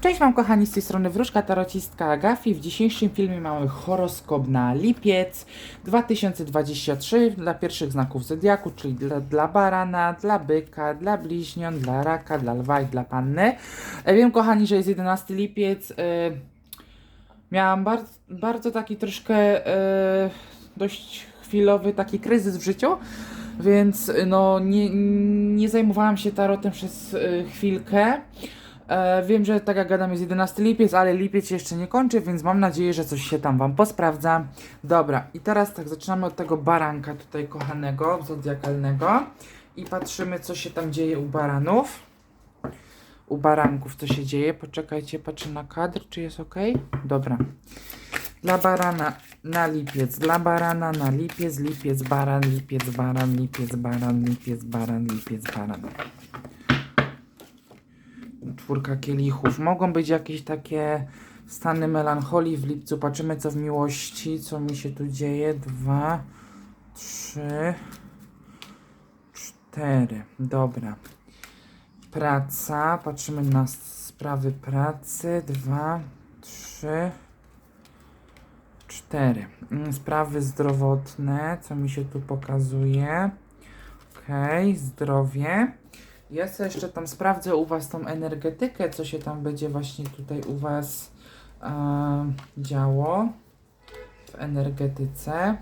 Cześć Wam kochani, z tej strony Wróżka Tarocistka Agafi. W dzisiejszym filmie mamy horoskop na lipiec 2023 dla pierwszych znaków Zodiaku, czyli dla, dla barana, dla byka, dla bliźniąt, dla raka, dla lwa i dla panny. E, Wiem kochani, że jest 11 lipiec. e, Miałam bardzo, bardzo taki troszkę e, dość chwilowy taki kryzys w życiu, więc no nie, nie zajmowałam się tarotem przez chwilkę. E, wiem, że tak jak gadam jest 11 lipiec, ale lipiec jeszcze nie kończy, więc mam nadzieję, że coś się tam wam posprawdza. Dobra, i teraz tak zaczynamy od tego baranka tutaj kochanego, zodiakalnego i patrzymy co się tam dzieje u baranów. U baranków co się dzieje. Poczekajcie, patrzę na kadr, czy jest ok? Dobra. Dla barana na lipiec, dla barana na lipiec, lipiec, baran, lipiec, baran, lipiec, baran, lipiec, baran, lipiec, baran. Czwórka kielichów. Mogą być jakieś takie stany melancholii w lipcu. Patrzymy co w miłości, co mi się tu dzieje. Dwa, trzy, cztery. Dobra. Praca. Patrzymy na sprawy pracy. Dwa, trzy, cztery. Mm, Sprawy zdrowotne, co mi się tu pokazuje. Okej, zdrowie. Ja sobie jeszcze tam sprawdzę u Was tą energetykę, co się tam będzie właśnie tutaj u Was e, działo w energetyce.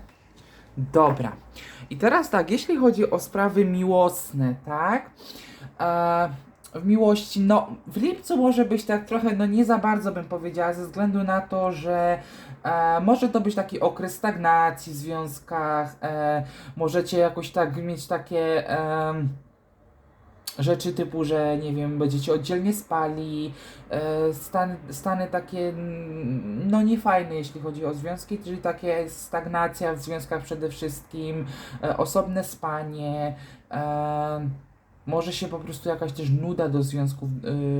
Dobra. I teraz tak, jeśli chodzi o sprawy miłosne, tak? E, w miłości, no w lipcu może być tak trochę, no nie za bardzo bym powiedziała, ze względu na to, że e, może to być taki okres stagnacji w związkach, e, możecie jakoś tak mieć takie em, rzeczy typu, że nie wiem, będziecie oddzielnie spali, e, stany, stany takie no niefajne, jeśli chodzi o związki, czyli takie stagnacja w związkach przede wszystkim, e, osobne spanie, e, może się po prostu jakaś też nuda do związków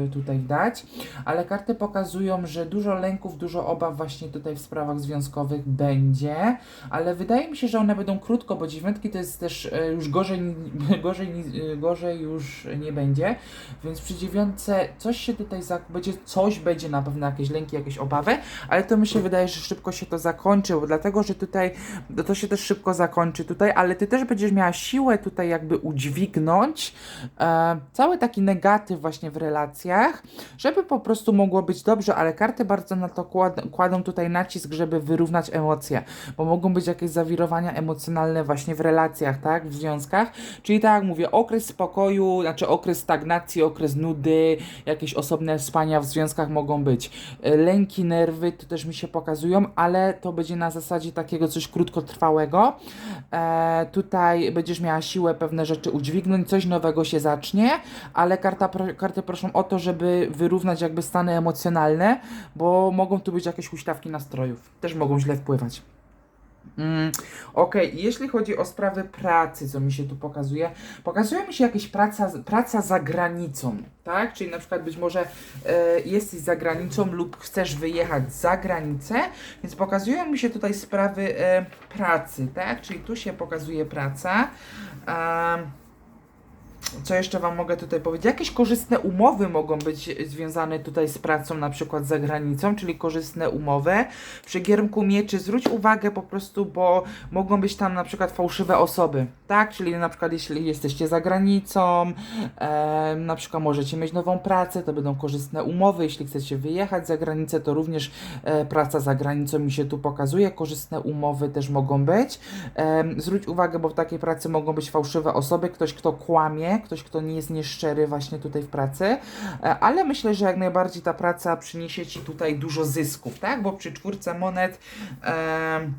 y, tutaj dać, ale karty pokazują, że dużo lęków, dużo obaw właśnie tutaj w sprawach związkowych będzie, ale wydaje mi się, że one będą krótko, bo dziewiątki to jest też y, już gorzej, gorzej, y, gorzej już nie będzie, więc przy dziewiątce coś się tutaj za, będzie, coś będzie na pewno jakieś lęki, jakieś obawy, ale to mi się wydaje, że szybko się to zakończy, bo dlatego, że tutaj no to się też szybko zakończy tutaj, ale ty też będziesz miała siłę tutaj jakby udźwignąć e, cały taki negatyw właśnie w relacjach, żeby po prostu mogło być dobrze, ale karty bardzo na to kład, kładą tutaj nacisk, żeby wyrównać emocje, bo mogą być jakieś zawirowania emocjonalne właśnie w relacjach, tak, w związkach, czyli tak jak mówię, okres spokoju, znaczy okres stagnacji, okres nudy, jakieś osobne spania w związkach mogą być. E, Lęki, nerwy to też mi się pokazują, ale to będzie na zasadzie takiego coś krótkotrwałego. E, tutaj będziesz miała siłę pewne rzeczy udźwignąć, coś nowego się zacznie, ale karta, karty proszą o to, żeby wyrównać jakby stany emocjonalne, bo mogą tu być jakieś huśtawki nastrojów. Też mogą źle wpływać. Mm, Okej, jeśli chodzi o sprawy pracy, co mi się tu pokazuje, pokazuje mi się jakaś praca, praca za granicą, tak? Czyli na przykład być może e, jesteś za granicą lub chcesz wyjechać za granicę, więc pokazują mi się tutaj sprawy e, pracy, tak? Czyli tu się pokazuje praca. Em, co jeszcze Wam mogę tutaj powiedzieć? Jakieś korzystne umowy mogą być związane tutaj z pracą, na przykład za granicą, czyli korzystne umowy. Przy giermku mieczy zwróć uwagę po prostu, bo mogą być tam na przykład fałszywe osoby, tak? Czyli na przykład jeśli jesteście za granicą, e, na przykład możecie mieć nową pracę, to będą korzystne umowy. Jeśli chcecie wyjechać za granicę, to również e, praca za granicą mi się tu pokazuje. Korzystne umowy też mogą być. Em, zwróć uwagę, bo w takiej pracy mogą być fałszywe osoby, ktoś, kto kłamie, ktoś, kto nie jest nieszczery właśnie tutaj w pracy, E, ale myślę, że jak najbardziej ta praca przyniesie Ci tutaj dużo zysków, tak? Bo przy czwórce monet em,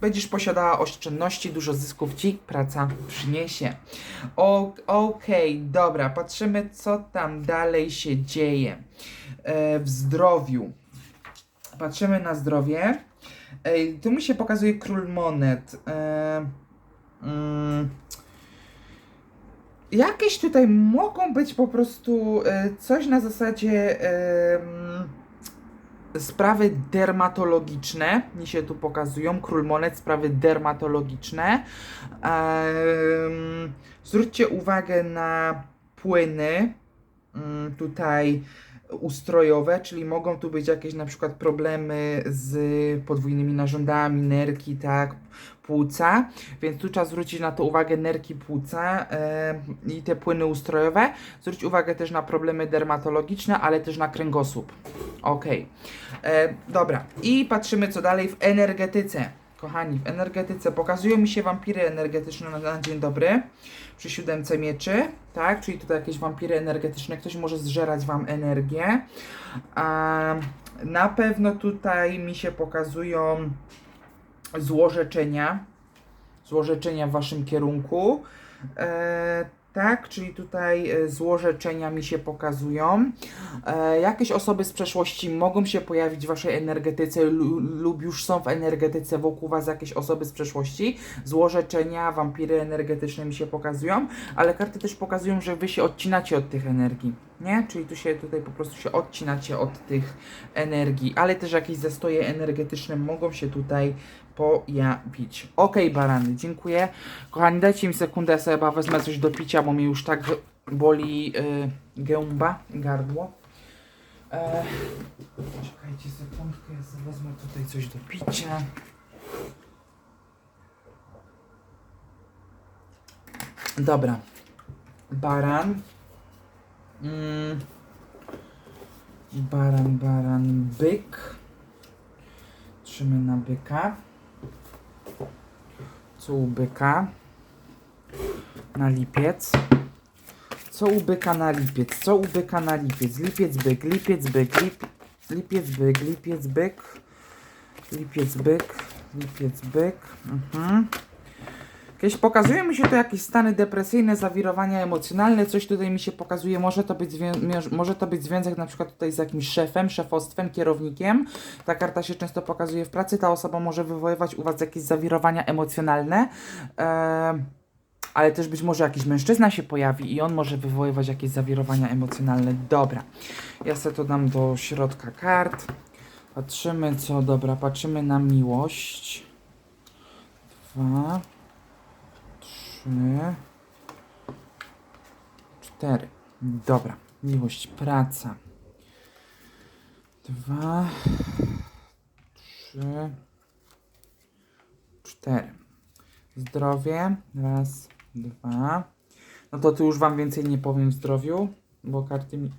będziesz posiadała oszczędności, dużo zysków Ci praca przyniesie. O- Okej, dobra, patrzymy co tam dalej się dzieje e, w zdrowiu. Patrzymy na zdrowie. Ej, tu mi się pokazuje król monet. E, mm, jakieś tutaj mogą być po prostu e, coś na zasadzie sprawy dermatologiczne mi się tu pokazują. Król monet, sprawy dermatologiczne. Zwróćcie uwagę na płyny. Mm, tutaj ustrojowe, czyli mogą tu być jakieś na przykład problemy z podwójnymi narządami, nerki, tak, płuca, więc tu trzeba zwrócić na to uwagę nerki płuca e, i te płyny ustrojowe. Zwróć uwagę też na problemy dermatologiczne, ale też na kręgosłup. Ok. E, dobra, i patrzymy co dalej w energetyce. Kochani, w energetyce pokazują mi się wampiry energetyczne na, na dzień dobry przy siódemce mieczy, tak? Czyli tutaj jakieś wampiry energetyczne, ktoś może zżerać wam energię. A, na pewno tutaj mi się pokazują złorzeczenia, złorzeczenia w waszym kierunku. E, tak, czyli tutaj e, złorzeczenia mi się pokazują. E, jakieś osoby z przeszłości mogą się pojawić w waszej energetyce lu, lub już są w energetyce wokół was jakieś osoby z przeszłości. Złorzeczenia, wampiry energetyczne mi się pokazują, ale karty też pokazują, że wy się odcinacie od tych energii. Nie? Czyli tu się tutaj po prostu się odcinacie od tych energii, ale też jakieś zastoje energetyczne mogą się tutaj pojawić. Ok, barany, dziękuję. Kochani, dajcie mi sekundę, ja sobie wezmę coś do picia, bo już tak boli y, gęba, gardło. E, czekajcie sekundkę, ja sobie wezmę tutaj coś do picia. Dobra. Baran. Mm. Baran, baran, byk. Patrzymy na byka. Co byka? Na lipiec. Co u byka na lipiec? Co u byka na lipiec? Lipiec, byk, lipiec, byk, lip, lipiec, byk, lipiec, byk. Lipiec, byk, lipiec, byk. Mhm. Jakieś pokazują mi się tu jakieś stany depresyjne, zawirowania emocjonalne, coś tutaj mi się pokazuje, może to być, może to być związek na przykład tutaj z jakimś szefem, szefostwem, kierownikiem. Ta karta się często pokazuje w pracy, ta osoba może wywoływać u Was jakieś zawirowania emocjonalne. Em, ale też być może jakiś mężczyzna się pojawi i on może wywoływać jakieś zawirowania emocjonalne. Dobra, ja sobie to dam do środka kart. Patrzymy co, dobra, patrzymy na miłość. Dwa, trzy, cztery. Dobra, miłość, praca. Dwa, trzy, cztery. Zdrowie. Raz, dwa. No to tu już Wam więcej nie powiem zdrowiu, bo karty mi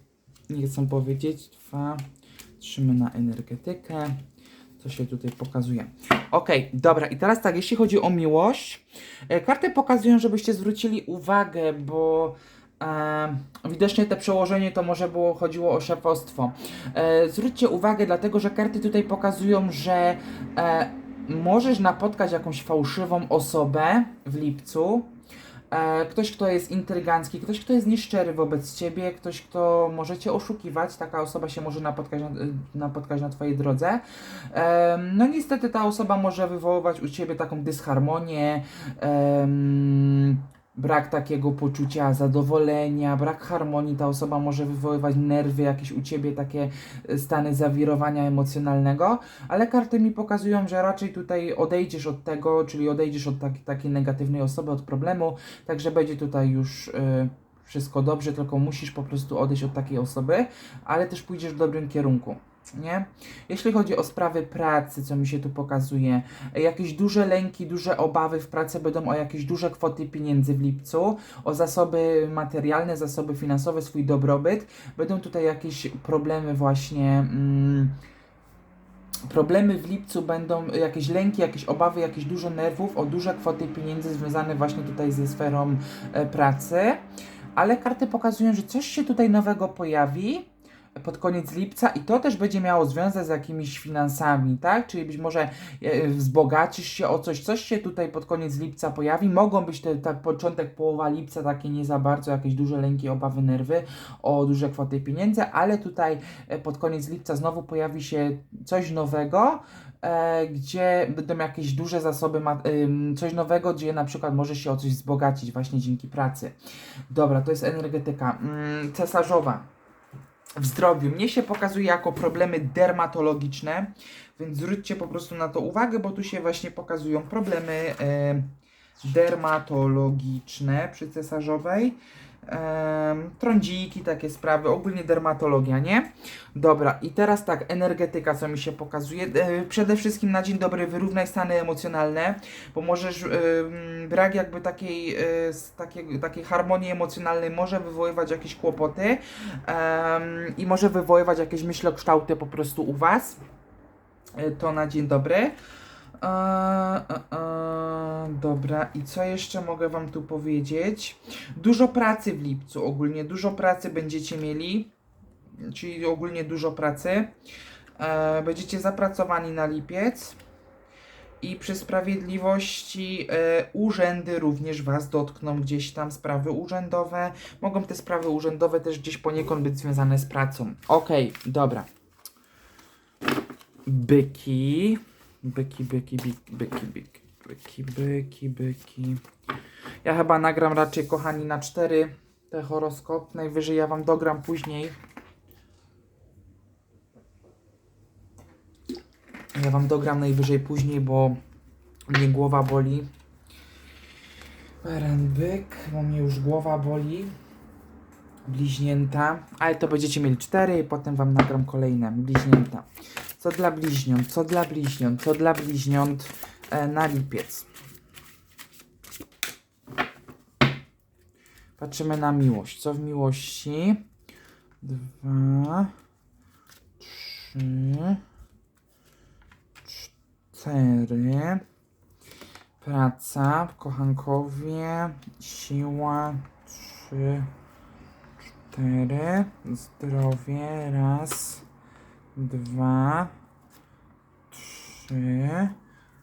nie chcą powiedzieć. Dwa. Trzymy na energetykę. Co się tutaj pokazuje. Okej, dobra. I teraz tak, jeśli chodzi o miłość. E, karty pokazują, żebyście zwrócili uwagę, bo e, widocznie te przełożenie to może było chodziło o szefostwo. E, zwróćcie uwagę, dlatego że karty tutaj pokazują, że e, możesz napotkać jakąś fałszywą osobę w lipcu. E, ktoś, kto jest intrygancki, ktoś, kto jest nieszczery wobec ciebie, ktoś, kto może cię oszukiwać, taka osoba się może napotkać na, napotkać na twojej drodze. E, no niestety ta osoba może wywoływać u ciebie taką dysharmonię, brak takiego poczucia zadowolenia, brak harmonii, ta osoba może wywoływać nerwy, jakieś u ciebie takie e, stany zawirowania emocjonalnego, ale karty mi pokazują, że raczej tutaj odejdziesz od tego, czyli odejdziesz od tak, takiej negatywnej osoby, od problemu, także będzie tutaj już y, wszystko dobrze, tylko musisz po prostu odejść od takiej osoby, ale też pójdziesz w dobrym kierunku. Nie? Jeśli chodzi o sprawy pracy, co mi się tu pokazuje, jakieś duże lęki, duże obawy w pracy będą o jakieś duże kwoty pieniędzy w lipcu, o zasoby materialne, zasoby finansowe, swój dobrobyt. Będą tutaj jakieś problemy właśnie. Mm, problemy w lipcu będą jakieś lęki, jakieś obawy, jakieś dużo nerwów o duże kwoty pieniędzy związane właśnie tutaj ze sferą e, pracy. Ale karty pokazują, że coś się tutaj nowego pojawi pod koniec lipca i to też będzie miało związek z jakimiś finansami, tak? Czyli być może e, wzbogacisz się o coś, coś się tutaj pod koniec lipca pojawi. Mogą być te, te początek, połowa lipca takie nie za bardzo, jakieś duże lęki, obawy, nerwy o duże kwoty pieniędzy, ale tutaj e, pod koniec lipca znowu pojawi się coś nowego, e, gdzie będą jakieś duże zasoby, coś nowego, gdzie na przykład może się o coś wzbogacić właśnie dzięki pracy. Dobra, to jest energetyka. Mm, cesarzowa w zdrowiu. Mnie się pokazuje jako problemy dermatologiczne, więc zwróćcie po prostu na to uwagę, bo tu się właśnie pokazują problemy dermatologiczne przy cesarzowej. Trądziki, takie sprawy, ogólnie dermatologia, nie? Dobra, i teraz tak, energetyka, co mi się pokazuje. E, przede wszystkim na dzień dobry wyrównaj stany emocjonalne, bo możesz, brak jakby takiej, e, takiej, takiej harmonii emocjonalnej może wywoływać jakieś kłopoty i może wywoływać jakieś myślokształty po prostu u Was. E, To na dzień dobry. E, e, e, dobra, i co jeszcze mogę Wam tu powiedzieć? Dużo pracy w lipcu, ogólnie dużo pracy będziecie mieli, czyli ogólnie dużo pracy. E, będziecie zapracowani na lipiec. I przy sprawiedliwości e, urzędy również Was dotkną, gdzieś tam sprawy urzędowe. Mogą te sprawy urzędowe też gdzieś poniekąd być związane z pracą. Okej, dobra. Byki. Byki, byki, byki, byki, byki, byki, byki. Ja chyba nagram raczej, kochani, na cztery te horoskop. Najwyżej ja wam dogram później. Ja wam dogram najwyżej później, bo mnie głowa boli. Baran byk, bo mnie już głowa boli. Bliźnięta, ale to będziecie mieli cztery i potem wam nagram kolejne. Bliźnięta. Co dla bliźniąt, co dla bliźniąt, co dla bliźniąt e, na lipiec. Patrzymy na miłość. Co w miłości? Dwa, trzy, cztery. Praca, kochankowie, siła, trzy, cztery. Zdrowie, raz, dwa, trzy.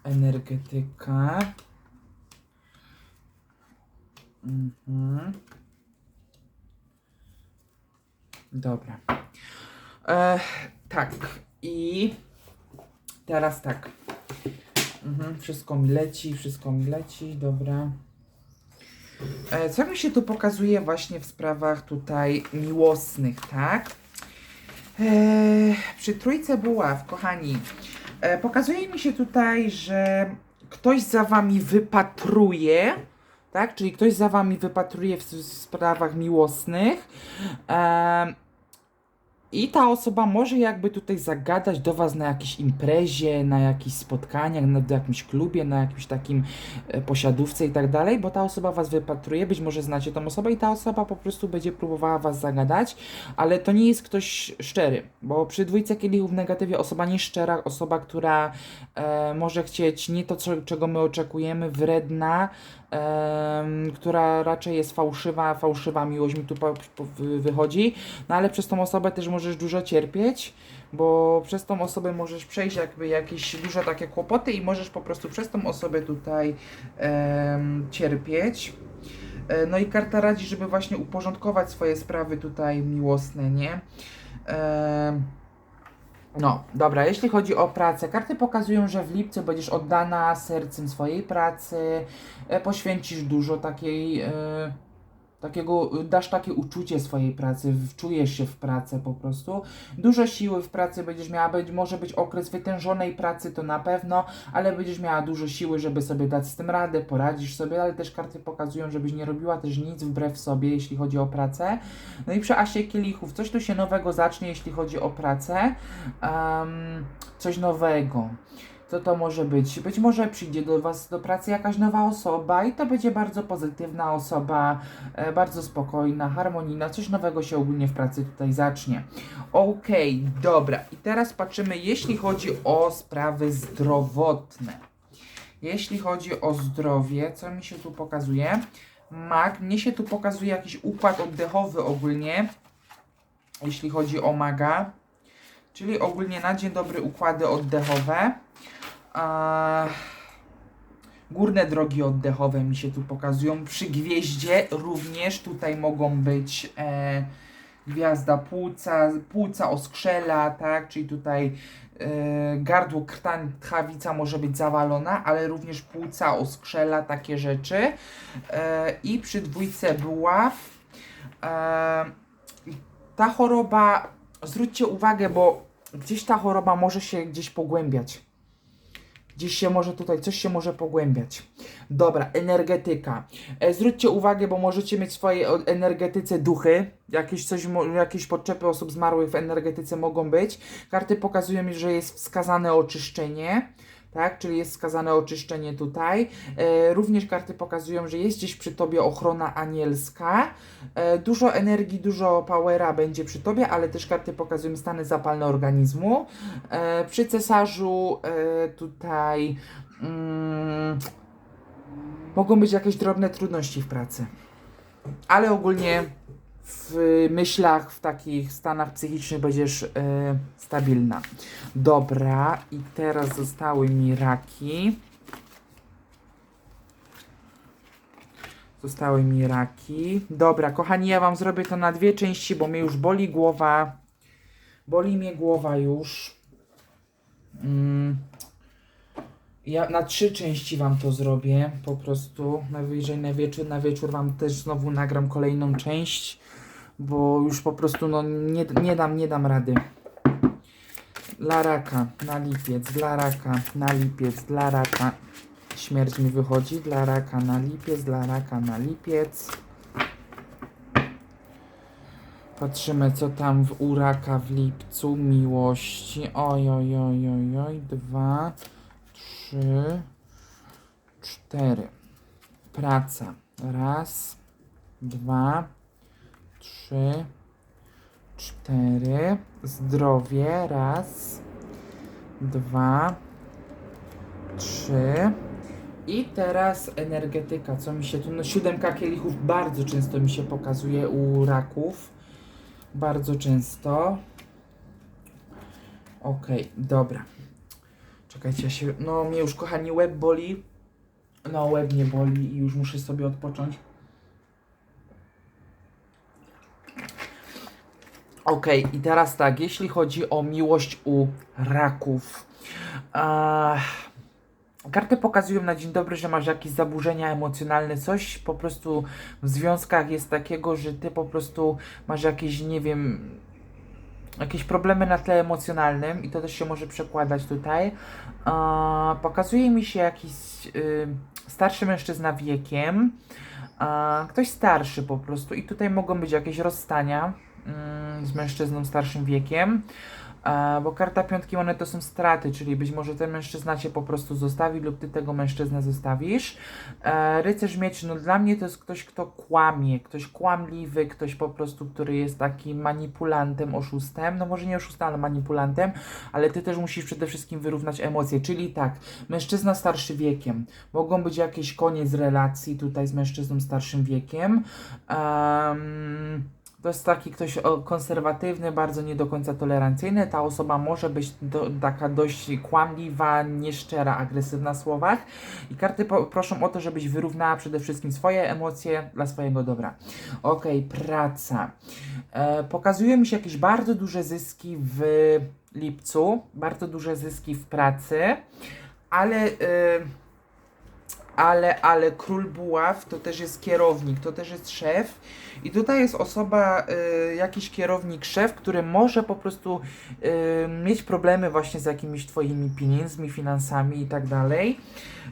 Energetyka. Mhm. Dobra. E, tak. I teraz tak. Mhm. Wszystko mi leci, wszystko mi leci. Dobra. E, co mi się tu pokazuje właśnie w sprawach tutaj miłosnych, tak? E, przy trójce buław, kochani, e, pokazuje mi się tutaj, że ktoś za wami wypatruje, tak? Czyli ktoś za wami wypatruje w, w sprawach miłosnych. E, I ta osoba może jakby tutaj zagadać do was na jakiejś imprezie, na jakichś spotkaniach, na jakimś klubie, na jakimś takim e, posiadówce i tak dalej, bo ta osoba was wypatruje, być może znacie tą osobę i ta osoba po prostu będzie próbowała was zagadać, ale to nie jest ktoś szczery, bo przy dwójce kielichów w negatywie osoba nieszczera, osoba, która e, może chcieć nie to, co, czego my oczekujemy, wredna, em, która raczej jest fałszywa, fałszywa miłość mi tu po, po, wy- wychodzi, no ale przez tą osobę też możesz dużo cierpieć, bo przez tą osobę możesz przejść jakby jakieś duże takie kłopoty i możesz po prostu przez tą osobę tutaj em, cierpieć. E, No i karta radzi, żeby właśnie uporządkować swoje sprawy tutaj miłosne, nie? Em, no, dobra, jeśli chodzi o pracę, karty pokazują, że w lipcu będziesz oddana sercem swojej pracy, e, poświęcisz dużo takiej, e, takiego, dasz takie uczucie swojej pracy, wczujesz się w pracę po prostu. Dużo siły w pracy będziesz miała, być, może być okres wytężonej pracy, to na pewno, ale będziesz miała dużo siły, żeby sobie dać z tym radę, poradzisz sobie, ale też karty pokazują, żebyś nie robiła też nic wbrew sobie, jeśli chodzi o pracę. No i przy asie kielichów, coś tu się nowego zacznie, jeśli chodzi o pracę. Em, coś nowego. Co to może być? Być może przyjdzie do Was do pracy jakaś nowa osoba i to będzie bardzo pozytywna osoba, e, bardzo spokojna, harmonijna, coś nowego się ogólnie w pracy tutaj zacznie. Okej, dobra. I teraz patrzymy, jeśli chodzi o sprawy zdrowotne. Jeśli chodzi o zdrowie, co mi się tu pokazuje? Mag, mnie się tu pokazuje jakiś układ oddechowy ogólnie, jeśli chodzi o maga. Czyli ogólnie na dzień dobry układy oddechowe. A, górne drogi oddechowe mi się tu pokazują. Przy gwieździe również tutaj mogą być e, gwiazda płuca, płuca oskrzela, tak? Czyli tutaj e, gardło, krtań, tchawica może być zawalona, ale również płuca oskrzela, takie rzeczy. E, I przy dwójce buław e, ta choroba, zwróćcie uwagę, bo gdzieś ta choroba może się gdzieś pogłębiać. Gdzieś się może tutaj, coś się może pogłębiać. Dobra, energetyka. E, zwróćcie uwagę, bo możecie mieć w swojej energetyce duchy. Jakieś, coś, jakieś podczepy osób zmarłych w energetyce mogą być. Karty pokazują mi, że jest wskazane oczyszczenie. Tak, czyli jest wskazane oczyszczenie tutaj. E, również karty pokazują, że jest gdzieś przy tobie ochrona anielska. E, dużo energii, dużo powera będzie przy tobie, ale też karty pokazują stany zapalne organizmu. E, przy cesarzu e, tutaj mm, mogą być jakieś drobne trudności w pracy. Ale ogólnie w myślach, w takich stanach psychicznych będziesz e, stabilna. Dobra, i teraz zostały mi raki. Zostały mi raki. Dobra, kochani, ja wam zrobię to na dwie części, bo mnie już boli głowa. Boli mnie głowa już. Mm. Ja na trzy części wam to zrobię, po prostu. Najwyżej na wieczór, na wieczór wam też znowu nagram kolejną część, bo już po prostu no nie, nie dam, nie dam rady. Dla raka, na lipiec, dla raka, na lipiec, dla raka. Śmierć mi wychodzi, dla raka na lipiec, dla raka na lipiec. Patrzymy, co tam w u raka w lipcu. Miłości. Oj, oj, oj, oj, oj. Dwa, trzy, cztery. Praca. Raz, dwa, trzy, cztery. Zdrowie. Raz, dwa, trzy. I teraz energetyka, co mi się tu, no siódemka kielichów bardzo często mi się pokazuje u raków. Bardzo często. Okej, dobra. Czekajcie, ja się, no mnie już kochani łeb boli. No łeb nie boli i już muszę sobie odpocząć. Okej, i teraz tak, jeśli chodzi o miłość u raków. Karty pokazują na dzień dobry, że masz jakieś zaburzenia emocjonalne, coś po prostu w związkach jest takiego, że ty po prostu masz jakieś, nie wiem, jakieś problemy na tle emocjonalnym i to też się może przekładać tutaj. A, pokazuje mi się jakiś y, starszy mężczyzna wiekiem, a, ktoś starszy po prostu i tutaj mogą być jakieś rozstania mm, z mężczyzną starszym wiekiem. Bo karta piątki monet to są straty, czyli być może ten mężczyzna cię po prostu zostawi lub ty tego mężczyznę zostawisz. E, rycerz mieczy, no dla mnie to jest ktoś, kto kłamie, ktoś kłamliwy, ktoś po prostu, który jest takim manipulantem, oszustem, no może nie oszustem, ale manipulantem, ale ty też musisz przede wszystkim wyrównać emocje, czyli tak, mężczyzna starszy wiekiem, mogą być jakieś koniec relacji tutaj z mężczyzną starszym wiekiem, Em, to jest taki ktoś konserwatywny, bardzo nie do końca tolerancyjny. Ta osoba może być do, taka dość kłamliwa, nieszczera, agresywna w słowach. I karty po, proszą o to, żebyś wyrównała przede wszystkim swoje emocje dla swojego dobra. Okej, praca. E, mi się jakieś bardzo duże zyski w lipcu, bardzo duże zyski w pracy, ale. E, ale, ale król buław to też jest kierownik, to też jest szef. I tutaj jest osoba, y, jakiś kierownik, szef, który może po prostu y, mieć problemy właśnie z jakimiś twoimi pieniędzmi, finansami i tak dalej.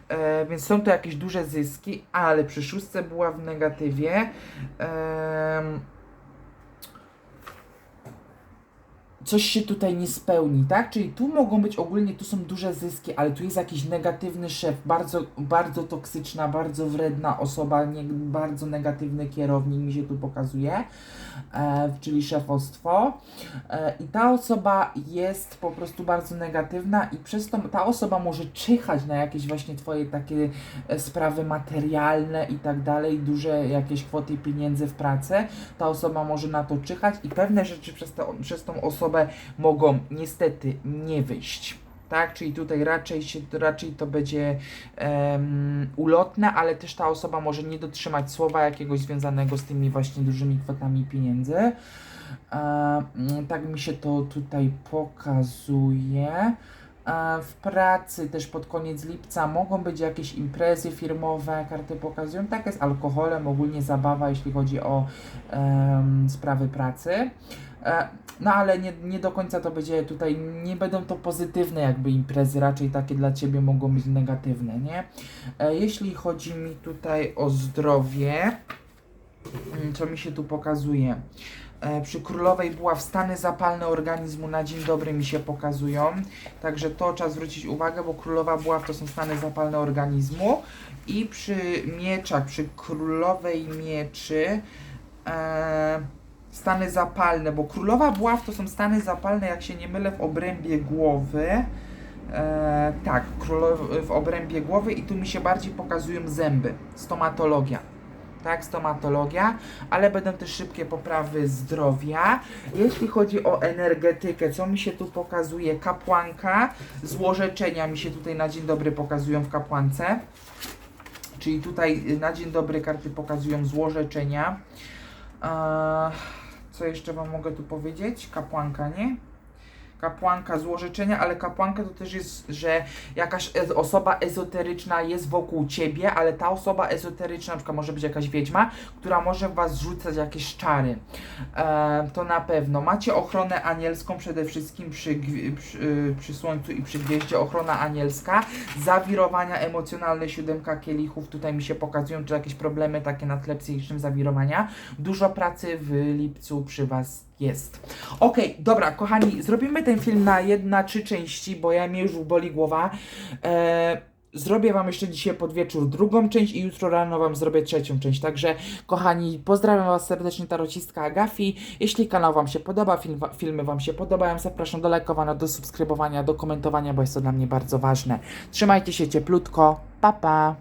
E, więc są to jakieś duże zyski, ale przy szóstce była w negatywie. Em, coś się tutaj nie spełni, tak? Czyli tu mogą być ogólnie, tu są duże zyski, ale tu jest jakiś negatywny szef, bardzo, bardzo toksyczna, bardzo wredna osoba, nie, bardzo negatywny kierownik mi się tu pokazuje, e, czyli szefostwo. E, I ta osoba jest po prostu bardzo negatywna i przez to ta osoba może czyhać na jakieś właśnie twoje takie e, sprawy materialne i tak dalej, duże jakieś kwoty pieniędzy w pracę. Ta osoba może na to czyhać i pewne rzeczy przez, te, przez tą osobę mogą niestety nie wyjść. Tak, czyli tutaj raczej, się, raczej to będzie em, ulotne, ale też ta osoba może nie dotrzymać słowa jakiegoś związanego z tymi właśnie dużymi kwotami pieniędzy. E, tak mi się to tutaj pokazuje. W pracy też pod koniec lipca mogą być jakieś imprezy firmowe, karty pokazują, tak jest alkoholem, ogólnie zabawa, jeśli chodzi o em, sprawy pracy. E, No ale nie, nie do końca to będzie tutaj, nie będą to pozytywne jakby imprezy, raczej takie dla Ciebie mogą być negatywne, nie? E, Jeśli chodzi mi tutaj o zdrowie, mm, co mi się tu pokazuje? E, Przy królowej była w stany zapalne organizmu na dzień dobry mi się pokazują. Także to trzeba zwrócić uwagę, bo królowa była to są stany zapalne organizmu. I przy mieczach, przy królowej mieczy e, stany zapalne, bo królowa była to są stany zapalne, jak się nie mylę, w obrębie głowy. E, tak, królo- w obrębie głowy i tu mi się bardziej pokazują zęby, stomatologia. Tak, stomatologia, ale będą też szybkie poprawy zdrowia. Jeśli chodzi o energetykę, co mi się tu pokazuje? Kapłanka, złorzeczenia mi się tutaj na dzień dobry pokazują w kapłance. Czyli tutaj na dzień dobry karty pokazują złorzeczenia. Eee, co jeszcze Wam mogę tu powiedzieć? Kapłanka, nie? Kapłanka złorzeczenia, ale kapłanka to też jest, że jakaś osoba ezoteryczna jest wokół ciebie, ale ta osoba ezoteryczna, na przykład może być jakaś wiedźma, która może w was rzucać jakieś czary. E, to na pewno. Macie ochronę anielską przede wszystkim przy, przy, y, przy słońcu i przy gwieździe. Ochrona anielska. Zawirowania emocjonalne, siódemka kielichów. Tutaj mi się pokazują, czy jakieś problemy takie na tle psychicznym zawirowania. Dużo pracy w lipcu przy was jest. Okej, dobra, kochani, zrobimy ten film na jedna, trzy części, bo ja mnie już boli głowa. E, Zrobię Wam jeszcze dzisiaj pod wieczór drugą część i jutro rano Wam zrobię trzecią część. Także, kochani, pozdrawiam Was serdecznie, tarocistka Agafi. Jeśli kanał Wam się podoba, film, filmy Wam się podobają, zapraszam do lajkowania, do subskrybowania, do komentowania, bo jest to dla mnie bardzo ważne. Trzymajcie się cieplutko. Pa, pa!